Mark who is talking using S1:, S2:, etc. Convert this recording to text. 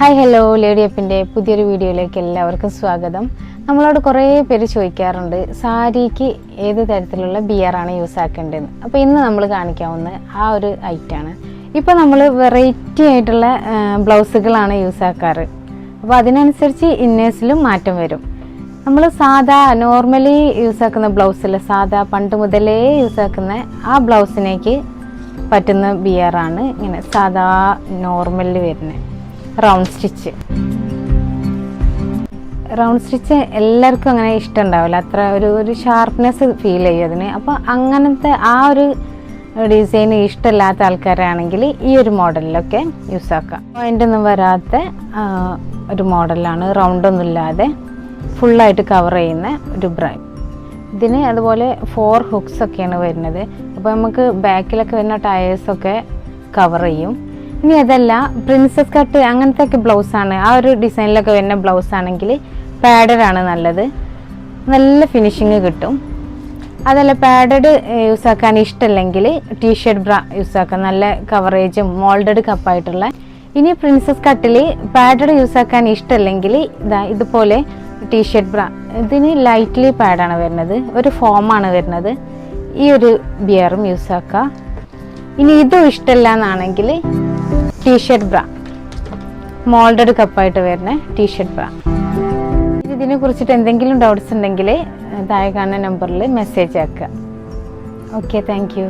S1: Hi hello lady അപ്പിന്റെ പുതിയൊരു വീഡിയോയിലേക്ക് എല്ലാവർക്കും സ്വാഗതം. നമ്മളോട് കുറേ പേര് ചോദിക്കാറുണ്ട് സാരിക്ക് ഏത് തരത്തിലുള്ള ബിയറാണ് യൂസ് ആക്കേണ്ടതെന്ന് അപ്പോൾ ഇന്ന് നമ്മൾ കാണിക്കാവുന്ന ആ ഒരു ഐറ്റാണ് ഇപ്പോൾ നമ്മൾ വെറൈറ്റി ആയിട്ടുള്ള ബ്ലൗസുകളാണ് യൂസ് ആക്കാറ്. അപ്പോൾ അതിനനുസരിച്ച് ഇന്നേഴ്സിലും മാറ്റം വരും. നമ്മൾ സാധാ നോർമലി യൂസ് ആക്കുന്ന ബ്ലൗസിൽ സാധാ പണ്ട് മുതലേ യൂസ് ആക്കുന്ന ആ ബ്ലൗസിനേക്ക് പറ്റുന്ന ബിയറാണ് ഇങ്ങനെ സാധാ നോർമലിൽ വരുന്നത്. Round stitch. റൗണ്ട് സ്റ്റിച്ച് എല്ലാവർക്കും അങ്ങനെ ഇഷ്ടം ഉണ്ടാവില്ല അത്ര ഒരു ഒരു ഷാർപ്നെസ് ഫീൽ ചെയ്യും അതിന്. അപ്പോൾ അങ്ങനത്തെ ആ ഒരു ഡിസൈൻ ഇഷ്ടമില്ലാത്ത ആൾക്കാരാണെങ്കിൽ ഈ ഒരു മോഡലിലൊക്കെ യൂസ് ആക്കാം. പോയിന്റ് ഒന്നും വരാത്ത ഒരു മോഡലാണ് റൗണ്ടൊന്നും ഇല്ലാതെ ഫുള്ളായിട്ട് കവർ ചെയ്യുന്ന ഒരു ബ്രൈഡ് ഇതിന് അതുപോലെ ഫോർ ഹുക്സ് ഒക്കെയാണ് വരുന്നത്. അപ്പോൾ നമുക്ക് ബാക്കിലൊക്കെ വരുന്ന ടയേഴ്സൊക്കെ കവർ ചെയ്യും. ഇനി അതല്ല പ്രിൻസസ് കട്ട് അങ്ങനത്തെ ഒക്കെ ബ്ലൗസാണ് ആ ഒരു ഡിസൈനിലൊക്കെ വരുന്ന ബ്ലൗസ് ആണെങ്കിൽ പാഡഡ് ആണ് നല്ലത്. നല്ല ഫിനിഷിങ് കിട്ടും. അതല്ല പാഡഡ് യൂസ് ആക്കാൻ ഇഷ്ടമല്ലെങ്കിൽ ടീഷർട്ട് ബ്ര യൂസ് ആക്കാം. നല്ല കവറേജും മോൾഡഡ് കപ്പായിട്ടുള്ള ഇനി പ്രിൻസസ് കട്ടിൽ പാഡഡ് യൂസ് ആക്കാൻ ഇഷ്ടമല്ലെങ്കിൽ ഇതാ ഇതുപോലെ ടീഷർട്ട് ബ്ര ഇതിന് ലൈറ്റ്ലി പാഡാണ് വരുന്നത്. ഒരു ഫോമാണ് വരുന്നത്. ഈ ഒരു ബിയറും യൂസ് ആക്കാം. ഇനി ഇതും ഇഷ്ടമല്ല എന്നാണെങ്കിൽ ടീഷർട്ട് ബ്ര മോൾഡഡ് കപ്പായിട്ട് വരുന്ന ടീഷർട്ട് ബ്ര ഇതിനെ കുറിച്ചിട്ട് എന്തെങ്കിലും ഡൗട്ട്സ് ഉണ്ടെങ്കിൽ താഴെ കാണുന്ന നമ്പറിൽ മെസ്സേജ് ആക്കുക ഓക്കെ താങ്ക്